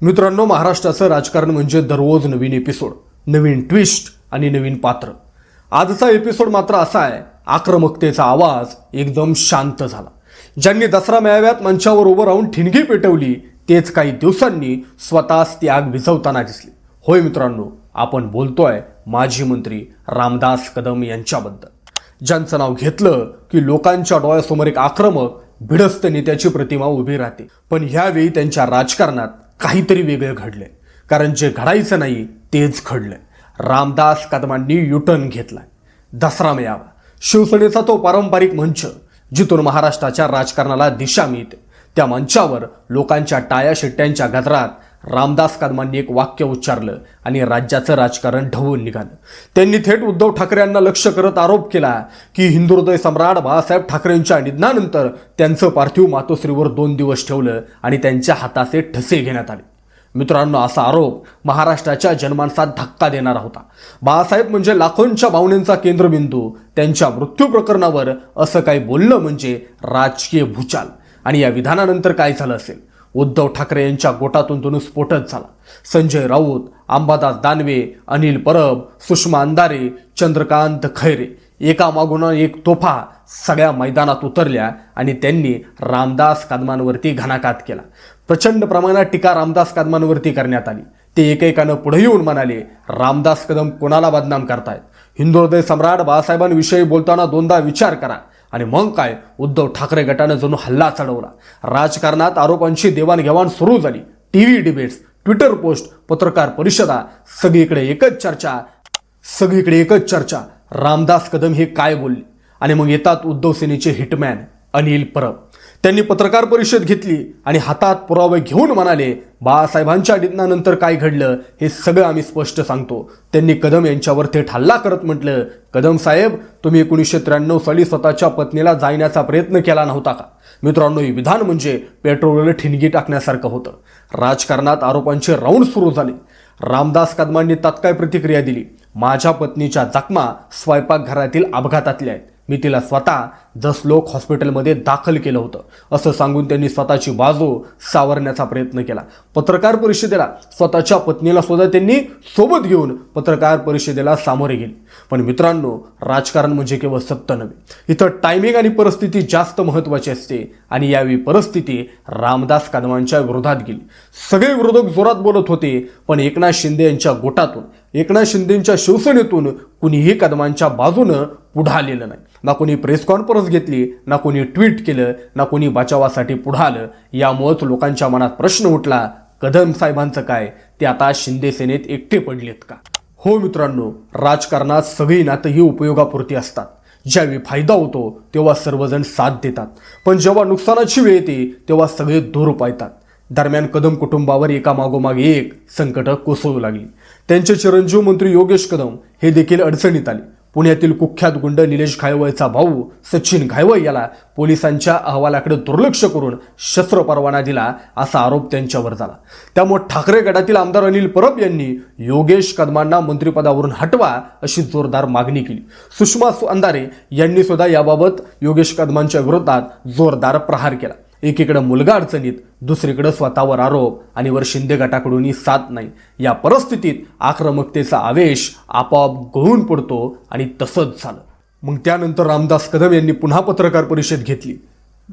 मित्रांनो महाराष्ट्राचं राजकारण म्हणजे दररोज नवीन एपिसोड नवीन ट्विस्ट आणि नवीन पात्र. आजचा एपिसोड मात्र असा आहे आक्रमकतेचा आवाज एकदम शांत झाला. ज्यांनी दसरा मेळाव्यात मंचावर उभं राहून ठिणगी पेटवली तेच काही दिवसांनी स्वतःच ती आग विझवताना दिसली. होय मित्रांनो आपण बोलतोय माजी मंत्री रामदास कदम यांच्याबद्दल. ज्यांचं नाव घेतलं की लोकांच्या डोळ्यासमोर एक आक्रमक भिडस्त नेत्याची प्रतिमा उभी राहते. पण ह्यावेळी त्यांच्या राजकारणात काहीतरी वेगळं घडलंय. कारण जे घडायचं नाही तेच घडलंय. रामदास कदमांनी युटर्न घेतलाय. दसरा मेळावा. शिवसेनेचा तो पारंपरिक मंच जिथून महाराष्ट्राच्या राजकारणाला दिशा मिळते. त्या मंचावर लोकांच्या टाया शिट्ट्यांच्या गजरात रामदास कदमांनी एक वाक्य उच्चारलं आणि राज्याचं राजकारण ढवून निघालं. त्यांनी थेट उद्धव ठाकरे यांना लक्ष करत आरोप केला की हिंदू हृदय सम्राट बाळासाहेब ठाकरेंच्या निधनानंतर त्यांचं पार्थिव मातोश्रीवर दोन दिवस ठेवलं आणि त्यांच्या हाताचे ठसे घेण्यात आले. मित्रांनो असा आरोप महाराष्ट्राच्या जनमानसात धक्का देणारा होता. बाळासाहेब म्हणजे लाखोंच्या भावनेचा केंद्रबिंदू. त्यांच्या मृत्यू प्रकरणावर असं काही बोलणं म्हणजे राजकीय भूचाल. आणि या विधानानंतर काय झालं असेल? उद्धव ठाकरे यांच्या गोटातून तो स्फोटच झाला. संजय राऊत अंबादास दानवे अनिल परब सुषमा अंधारे चंद्रकांत खैरे एका मागून एक तोफा सगळ्या मैदानात उतरल्या आणि त्यांनी रामदास कदमांवरती घणाघात केला. प्रचंड प्रमाणात टीका रामदास कदमांवरती करण्यात आली. ते एकेकानं पुढे येऊन म्हणाले रामदास कदम कोणाला बदनाम करतायत? हिंदू हृदय सम्राट बाळासाहेबांविषयी बोलताना दोनदा विचार करा. आणि मग काय? उद्धव ठाकरे गटानं जणू हल्ला चढवला. राजकारणात आरोपांची देवाणघेवाण सुरू झाली. T V debates Twitter post पत्रकार परिषदा सगळीकडे एकच चर्चा सगळीकडे एकच चर्चा. रामदास कदम हे काय बोलले? आणि मग येतात उद्धव सेनेचे हिटमॅन. अनिल परब. त्यांनी पत्रकार परिषद घेतली आणि हातात पुरावे घेऊन म्हणाले बाळासाहेबांच्या निधनानंतर काय घडलं हे सगळं आम्ही स्पष्ट सांगतो. त्यांनी कदम यांच्यावर थेट हल्ला करत म्हटलं कदम साहेब तुम्ही एकोणीसशे त्र्याण्णव साली स्वतःच्या पत्नीला जाण्याचा प्रयत्न केला नव्हता का? मित्रांनो हे विधान म्हणजे पेट्रोलवर ठिणगी टाकण्यासारखं होतं. राजकारणात आरोपांचे राऊंड सुरू झाले. रामदास कदमांनी तात्काळ प्रतिक्रिया दिली. माझ्या पत्नीच्या जखमा स्वयंपाकघरातील अपघातातल्या आहेत. मी तिला स्वतः जसलोक हॉस्पिटलमध्ये दाखल केलं होतं. असं सांगून त्यांनी स्वतःची बाजू सावरण्याचा प्रयत्न केला. पत्रकार परिषदेला स्वतःच्या पत्नीला सुद्धा त्यांनी सोबत घेऊन पत्रकार परिषदेला सामोरे गेले. पण मित्रांनो राजकारण म्हणजे केवळ सत्य नव्हे. इथं टायमिंग आणि परिस्थिती जास्त महत्त्वाची असते आणि यावेळी परिस्थिती रामदास कदमांच्या विरोधात गेली. सगळे विरोधक जोरात बोलत होते पण एकनाथ शिंदे यांच्या गोटातून एकनाथ शिंदेच्या शिवसेनेतून कुणीही कदमांच्या बाजूनं पुढं आलेलं नाही. ना कोणी प्रेस कॉन्फरन्स घेतली ना कोणी ट्विट केलं ना कोणी बचावासाठी पुढं आलं यामुळंच लोकांच्या मनात प्रश्न उठला कदम साहेबांचं काय? ते आता शिंदे सेनेत एकटे पडलेत का? हो मित्रांनो राजकारणात सगळी नातं ही उपयोगापुरती असतात. ज्यावेळी फायदा होतो तेव्हा सर्वजण साथ देतात. पण जेव्हा नुकसानाची वेळ येते तेव्हा सगळे दूर पायतात दरम्यान कदम कुटुंबावर एकामागोमाग एक संकट कोसळू लागली. त्यांचे चिरंजीव मंत्री योगेश कदम हे देखील अडचणीत आले. पुण्यातील कुख्यात गुंड निलेश घायवळचा भाऊ सचिन घायवळ याला पोलिसांच्या अहवालाकडे दुर्लक्ष करून शस्त्र परवाना दिला असा आरोप त्यांच्यावर झाला. त्यामुळे ठाकरे गटातील आमदार अनिल परब यांनी योगेश कदमांना मंत्रिपदावरून हटवा अशी जोरदार मागणी केली. सुषमा सु- अंधारे यांनी सुद्धा याबाबत योगेश कदमांच्या विरोधात जोरदार प्रहार केला. एकीकडं मुलगा अडचणीत दुसरीकडं स्वतःवर आरोप आणि वर शिंदे गटाकडूनही साथ नाही. या परिस्थितीत आक्रमकतेचा आवेश आपोआप गळून पडतो आणि तसंच झालं. मग त्यानंतर रामदास कदम यांनी पुन्हा पत्रकार परिषद घेतली.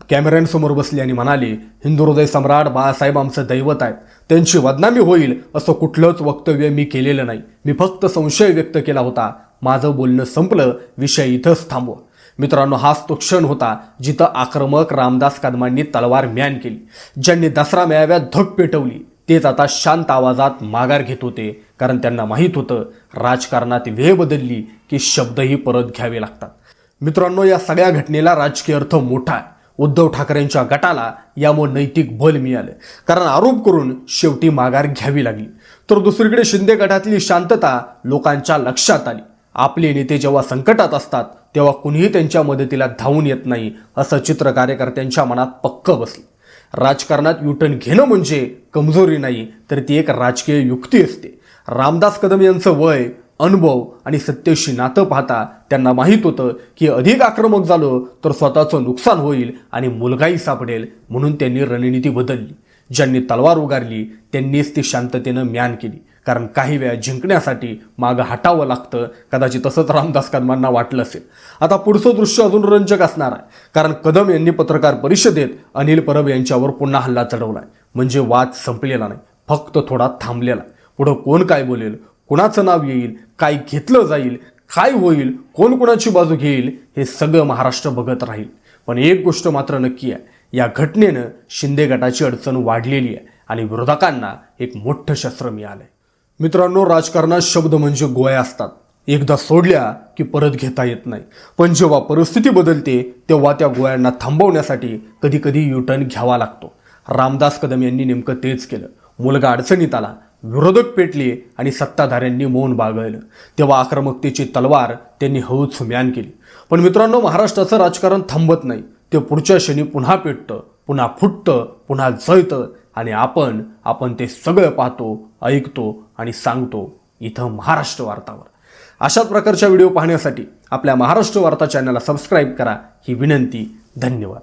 कॅमेऱ्यांसमोर बसली आणि म्हणाले हिंदू हृदय सम्राट बाळासाहेब आमचं दैवत आहेत. त्यांची बदनामी होईल असं कुठलंच वक्तव्य मी केलेलं नाही. मी फक्त संशय व्यक्त केला होता. माझं बोलणं संपलं. विषय इथंच थांबवा. मित्रांनो हाच तो क्षण होता जिथं आक्रमक रामदास कदमांनी तलवार म्यान केली. ज्यांनी दसरा मेळाव्यात धग पेटवली तेच आता शांत आवाजात माघार घेत होते. कारण त्यांना माहीत होतं राजकारणात वेळ बदलली की शब्दही परत घ्यावे लागतात. मित्रांनो या सगळ्या घटनेला राजकीय अर्थ मोठा आहे. उद्धव ठाकरेंच्या गटाला यामुळे नैतिक बल मिळालं. कारण आरोप करून शेवटी माघार घ्यावी लागली. तर दुसरीकडे शिंदे गटातली शांतता लोकांच्या लक्षात आली. आपले नेते जेव्हा संकटात असतात तेव्हा कुणीही त्यांच्या मदतीला धावून येत नाही असं चित्र कार्यकर्त्यांच्या मनात पक्क बसलं. राजकारणात युटर्न घेणं म्हणजे कमजोरी नाही तर ती एक राजकीय युक्ती असते. रामदास कदम यांचं वय अनुभव आणि सत्तेशी नातं पाहता त्यांना माहीत होतं की अधिक आक्रमक झालो तर स्वतःचं नुकसान होईल आणि मुलगाही सापडेल म्हणून त्यांनी रणनीती बदलली. ज्यांनी तलवार उगारली त्यांनीच ती शांततेनं म्यान केली. कारण काही वेळा जिंकण्यासाठी मागं हटावं लागतं. कदाचित तसंच रामदास कदमांना वाटलं असेल. आता पुढचं दृश्य अजून रंजक असणार आहे. कारण कदम यांनी पत्रकार परिषदेत अनिल परब यांच्यावर पुन्हा हल्ला चढवलाय. म्हणजे वाद संपलेला नाही. फक्त थोडा थांबलेला आहे. पुढं कोण काय बोलेल? कुणाचं नाव येईल? काय घेतलं जाईल? काय होईल? कोण कोणाची बाजू घेईल? हे सगळं महाराष्ट्र बघत राहील. पण एक गोष्ट मात्र नक्की आहे. या घटनेनं शिंदे गटाची अडचण वाढलेली आहे. आणि विरोधकांना एक मोठं शस्त्र मिळालं आहे मित्रांनो राजकारणात शब्द म्हणजे गोळ्या असतात. एकदा सोडल्या की परत घेता येत नाही. पण जेव्हा परिस्थिती बदलते तेव्हा त्या गोळ्यांना थांबवण्यासाठी कधी कधी युटर्न घ्यावा लागतो. रामदास कदम यांनी नेमकं तेच केलं. मुलगा अडचणीत आला विरोधक पेटले आणि सत्ताधाऱ्यांनी मौन बागळलं. तेव्हा आक्रमकतेची तलवार त्यांनी हळूच म्यान केली. पण मित्रांनो महाराष्ट्राचं राजकारण थांबत नाही. ते पुढच्या क्षणी पुन्हा पेटतं पुन्हा फुटतं पुन्हा जळतं आणि आपण आपण ते सगळं पाहतो ऐकतो आणि सांगतो इथं महाराष्ट्र वार्तावर. अशाच प्रकारच्या व्हिडिओ पाहण्यासाठी आपल्या महाराष्ट्र वार्ता चॅनलला सबस्क्राईब करा. ही विनंती धन्यवाद.